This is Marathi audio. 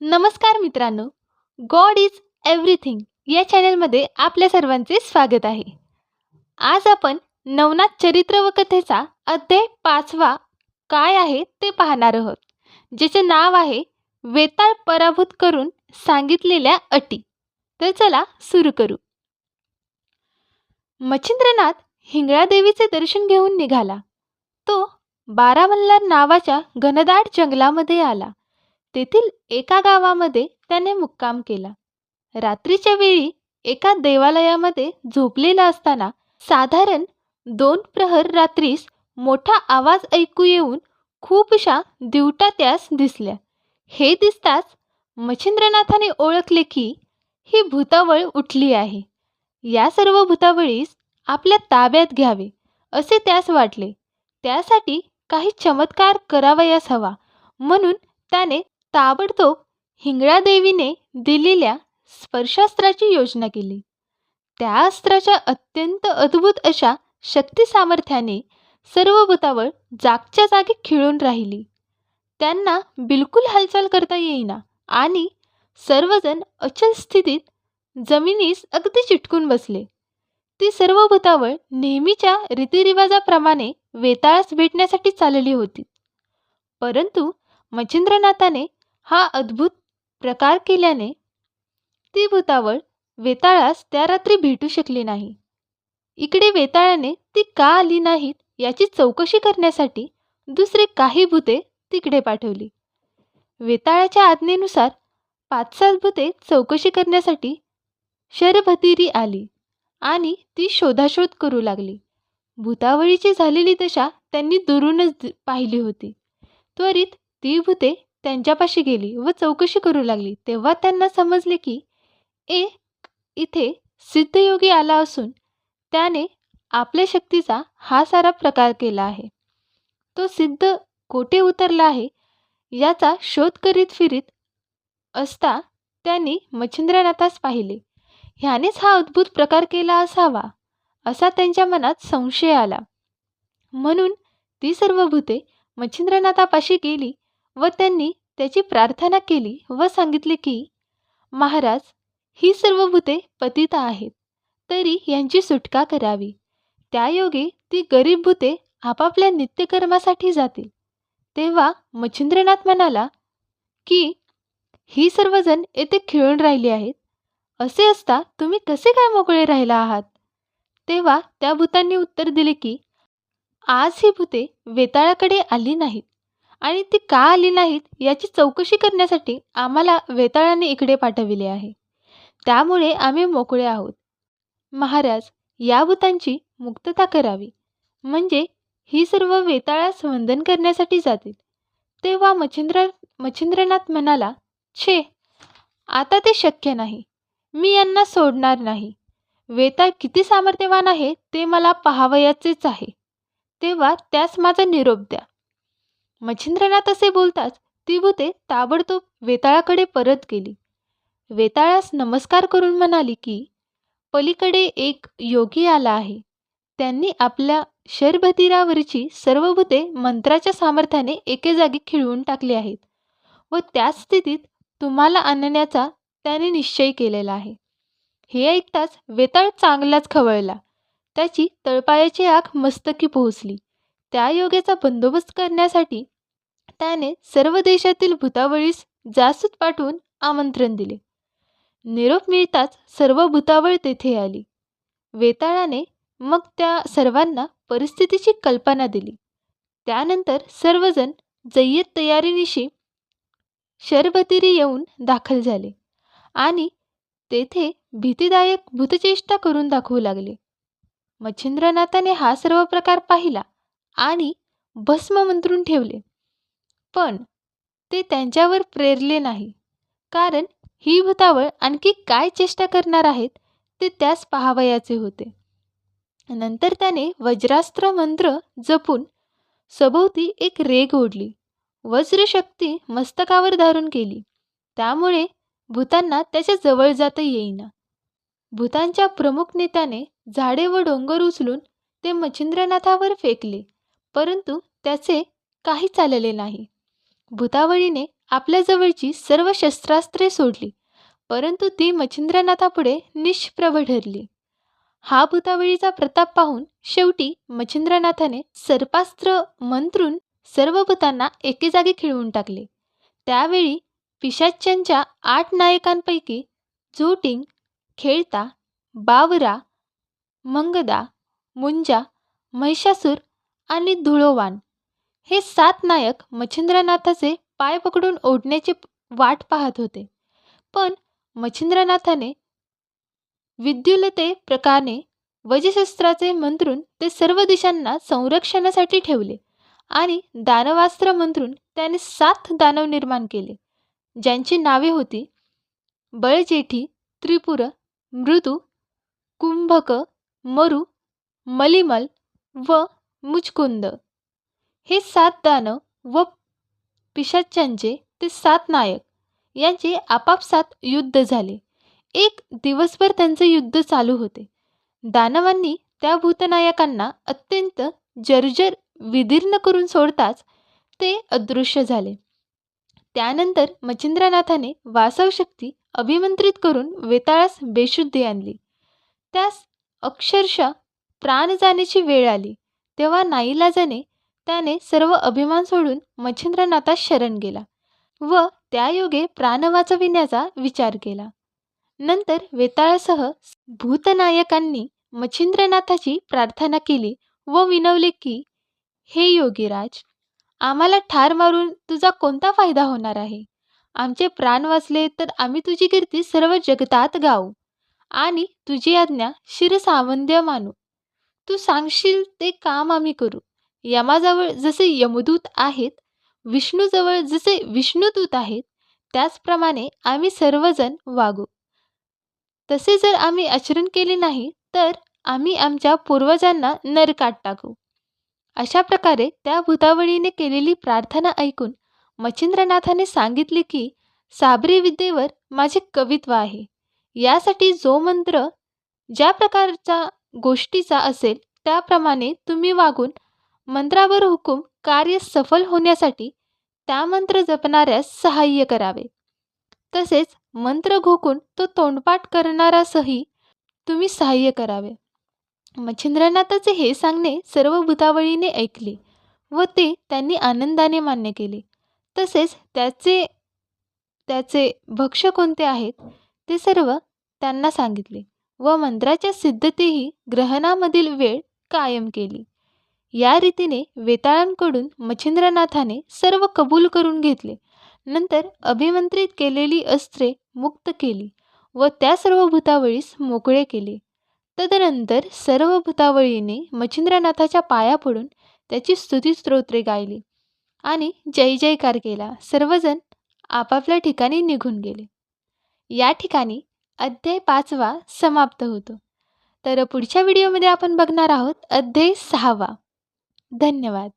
नमस्कार मित्रांनो. गॉड इज एव्हरीथिंग या चॅनलमध्ये आपल्या सर्वांचे स्वागत आहे. आज आपण नवनाथ चरित्र व कथेचा अध्याय पाचवा काय आहे ते पाहणार आहोत. ज्याचे नाव आहे वेताळ पराभूत करून सांगितलेल्या अटी. तर चला सुरू करू. मच्छिंद्रनाथ हिंगळादेवीचे दर्शन घेऊन निघाला. तो बारामल्लार नावाच्या घनदाट जंगलामध्ये आला. तेथील एका गावामध्ये त्याने मुक्काम केला. रात्रीच्या वेळी एका देवालयामध्ये झोपलेला असताना साधारण दोन प्रहर रात्रीस मोठा आवाज ऐकू येऊन खूपशा दिवटा त्यास दिसल्या. हे दिसताच मच्छिंद्रनाथाने ओळखले की ही भूतावळ उठली आहे. या सर्व भूतावळीस आपल्या ताब्यात घ्यावे असे त्यास वाटले. त्यासाठी काही चमत्कार करावयास हवा म्हणून त्याने ताबडतोब हिंगळादेवीने दिलेल्या स्पर्शास्त्राची योजना केली. त्या अस्त्राच्या अत्यंत अद्भुत अशा शक्ती सामर्थ्याने सर्व भूतावळ जागच्या जागी खिळून राहिली. त्यांना बिलकुल हालचाल करता येईना आणि सर्वजण अचल स्थितीत जमिनीस अगदी चिटकून बसले. ती सर्व भूतावळ नेहमीच्या रीतिरिवाजाप्रमाणे वेताळास भेटण्यासाठी चालली होती. परंतु मच्छिंद्रनाथाने हा अद्भुत प्रकार केल्याने ती भूतावळ वेताळास त्या रात्री भेटू शकली नाही. इकडे वेताळाने ती का आली नाहीत याची चौकशी करण्यासाठी दुसरे काही भूते तिकडे पाठवली. वेताळाच्या आज्ञेनुसार पाच सात भूते चौकशी करण्यासाठी शरभतिरी आली आणि ती शोधाशोध करू लागली. भूतावळीची झालेली दशा त्यांनी दुरूनच पाहिली होती. त्वरित ती भूते त्यांच्यापाशी गेली व चौकशी करू लागली. तेव्हा त्यांना समजले की एक इथे सिद्धयोगी आला असून त्याने आपल्या शक्तीचा हा सारा प्रकार केला आहे. तो सिद्ध कोठे उतरला आहे याचा शोध करीत फिरीत असता त्यांनी मच्छिंद्रनाथास पाहिले. ह्यानेच हा अद्भुत प्रकार केला असावा असा त्यांच्या मनात संशय आला. म्हणून ती सर्व भूते मच्छिंद्रनाथापाशी गेली व त्यांनी त्याची प्रार्थना केली व सांगितले की महाराज ही सर्व भूते पतित आहेत. तरी यांची सुटका करावी. त्यायोगे ती गरीब भूते आपापल्या नित्यकर्मासाठी जातील. तेव्हा मच्छिंद्रनाथ म्हणाला की ही सर्वजण येथे खिळून राहिली आहेत. असे असता तुम्ही कसे काय मोकळे राहिला आहात? तेव्हा त्या भूतांनी उत्तर दिले की आज ही भूते वेताळाकडे आली नाहीत. आणि ती का आली नाहीत याची चौकशी करण्यासाठी आम्हाला वेताळाने इकडे पाठविले आहे. त्यामुळे आम्ही मोकळे आहोत. महाराज या भूतांची मुक्तता करावी. म्हणजे ही सर्व वेताळास वंदन करण्यासाठी जातील. तेव्हा मच्छिंद्र मच्छिंद्रनाथ म्हणाला छे आता ते शक्य नाही. मी यांना सोडणार नाही. वेताळ किती सामर्थ्यवान आहे ते मला पाहावयाचेच आहे. तेव्हा त्यास माझा निरोप द्या. मच्छिंद्रनाथ असे बोलताच ती भूते ताबडतोब वेताळाकडे परत गेली. वेताळास नमस्कार करून म्हणाली की पलीकडे एक योगी आला आहे. त्यांनी आपल्या शरभतीरावरची सर्व भूते मंत्राच्या सामर्थ्याने एके जागी खिळवून टाकली आहेत व त्याच स्थितीत तुम्हाला आणण्याचा त्याने निश्चय केलेला आहे. हे ऐकताच वेताळ चांगलाच खवळला. त्याची तळपायाची आख मस्तकी पोहोचली. त्या योगाचा बंदोबस्त करण्यासाठी त्याने सर्व देशातील भूतावळीस जासूत पाठवून आमंत्रण दिले. निरोप मिळताच सर्व भूतावळ तेथे आली. वेताळाने मग त्या सर्वांना परिस्थितीची कल्पना दिली. त्यानंतर सर्वजण जय्यत तयारीनिशी शरबतीरी येऊन दाखल झाले आणि तेथे भीतीदायक भूतचेष्टा करून दाखवू लागले. मच्छिंद्रनाथाने हा सर्व प्रकार पाहिला. आणि भस्म मंत्रून ठेवले. पण ते त्यांच्यावर प्रेरले नाही. कारण ही भूतावळ आणखी काय चेष्टा करणार आहेत ते त्यास पाहावयाचे होते. नंतर त्याने वज्रास्त्र मंत्र जपून सभोवती एक रेग ओढली. वज्रशक्ती मस्तकावर धारून केली. त्यामुळे भूतांना त्याच्याजवळ जाता येईना. भूतांच्या प्रमुख नेत्याने झाडे व डोंगर उचलून ते मच्छिंद्रनाथावर फेकले. परंतु त्याचे काही चालले नाही. भूतावळीने आपल्याजवळची सर्व शस्त्रास्त्रे सोडली परंतु ती मच्छिंद्रनाथापुढे निष्प्रभ ठरली. हा भूतावळीचा प्रताप पाहून शेवटी मच्छिंद्रनाथाने सर्पास्त्र मंत्रून सर्व भूतांना एके जागी खिळवून टाकले. त्यावेळी पिशाच्यांच्या आठ नायकांपैकी जोटिंग खेळता बावरा मंगदा मुंजा महिषासूर आणि धुळोवान. हे सात नायक मच्छिंद्रनाथाचे पाय पकडून ओढण्याची वाट पाहत होते. पण मच्छिंद्रनाथाने विद्युलते प्रकारे वजशस्त्राचे मंत्रून ते सर्व दिशांना संरक्षणासाठी ठेवले आणि दानवास्त्र मंत्रून त्याने सात दानव निर्माण केले ज्यांची नावे होती बळजेठी त्रिपुर मृदू कुंभक मरु मलिमल व मुचकुंद. हे सात दानव व पिशाच्यांचे ते सात नायक यांचे आपापसात युद्ध झाले. एक दिवसभर त्यांचे युद्ध चालू होते. दानवांनी त्या भूतनायकांना अत्यंत जर्जर विदीर्ण करून सोडताच ते अदृश्य झाले. त्यानंतर मच्छिंद्रनाथाने वासवशक्ती अभिमंत्रित करून वेताळास बेशुद्धी आणली. त्यास अक्षरशः प्राण जाण्याची वेळ आली. तेव्हा नाईलाजाने त्याने सर्व अभिमान सोडून मच्छिंद्रनाथास शरण गेला व त्यायोगे प्राण वाचविण्याचा विचार केला. नंतर वेताळासह भूतनायकांनी मच्छिंद्रनाथाची प्रार्थना केली व विनवले की हे योगीराज आम्हाला ठार मारून तुझा कोणता फायदा होणार आहे? आमचे प्राण वाचले तर आम्ही तुझी कीर्ती सर्व जगतात गाऊ आणि तुझी आज्ञा शिरसावंद्य मानू. तू सांगशील ते काम आम्ही करू. यमाजवळ जसे यमदूत आहेत विष्णूजवळ जसे विष्णुदूत आहेत त्याचप्रमाणे आम्ही सर्वजण वागू. तसे जर आम्ही आचरण केले नाही तर आम्ही आमच्या पूर्वजांना नरकात टाकू. अशा प्रकारे त्या भूतावळीने केलेली प्रार्थना ऐकून मच्छिंद्रनाथाने सांगितले की साबरी विद्येवर माझे कवित्व आहे. यासाठी जो मंत्र ज्या प्रकारचा गोष्टीचा असेल त्याप्रमाणे तुम्ही वागून मंत्रावर हुकूम कार्य सफल होण्यासाठी त्या मंत्र जपणाऱ्यास सहाय्य करावे. तसेच मंत्र घोकून तो तोंडपाठ करणारासही तुम्ही सहाय्य करावे. मच्छिंद्रनाथाचे हे सांगणे सर्व भूतावळीने ऐकले व ते त्यांनी आनंदाने मान्य केले. तसेच त्याचे त्याचे भक्ष कोणते आहेत ते सर्व त्यांना सांगितले. व मंत्राच्या सिद्धतेही ग्रहणामधील वेळ कायम केली. या रीतीने वेताळांकडून मच्छिंद्रनाथाने सर्व कबूल करून घेतले. नंतर अभिमंत्रित केलेली अस्त्रे मुक्त केली व त्या सर्व भूतावळीस मोकळे केले. तदनंतर सर्व भूतावळीने मच्छिंद्रनाथाच्या पाया पडून त्याची स्तुतीस्तोत्रे गायली आणि जय जयकार केला. सर्वजण आपापल्या ठिकाणी निघून गेले. या ठिकाणी अध्याय पाचवा समाप्त होतो. तर पुढच्या व्हिडिओमध्ये आपण बघणार आहोत अध्याय सहावा. धन्यवाद.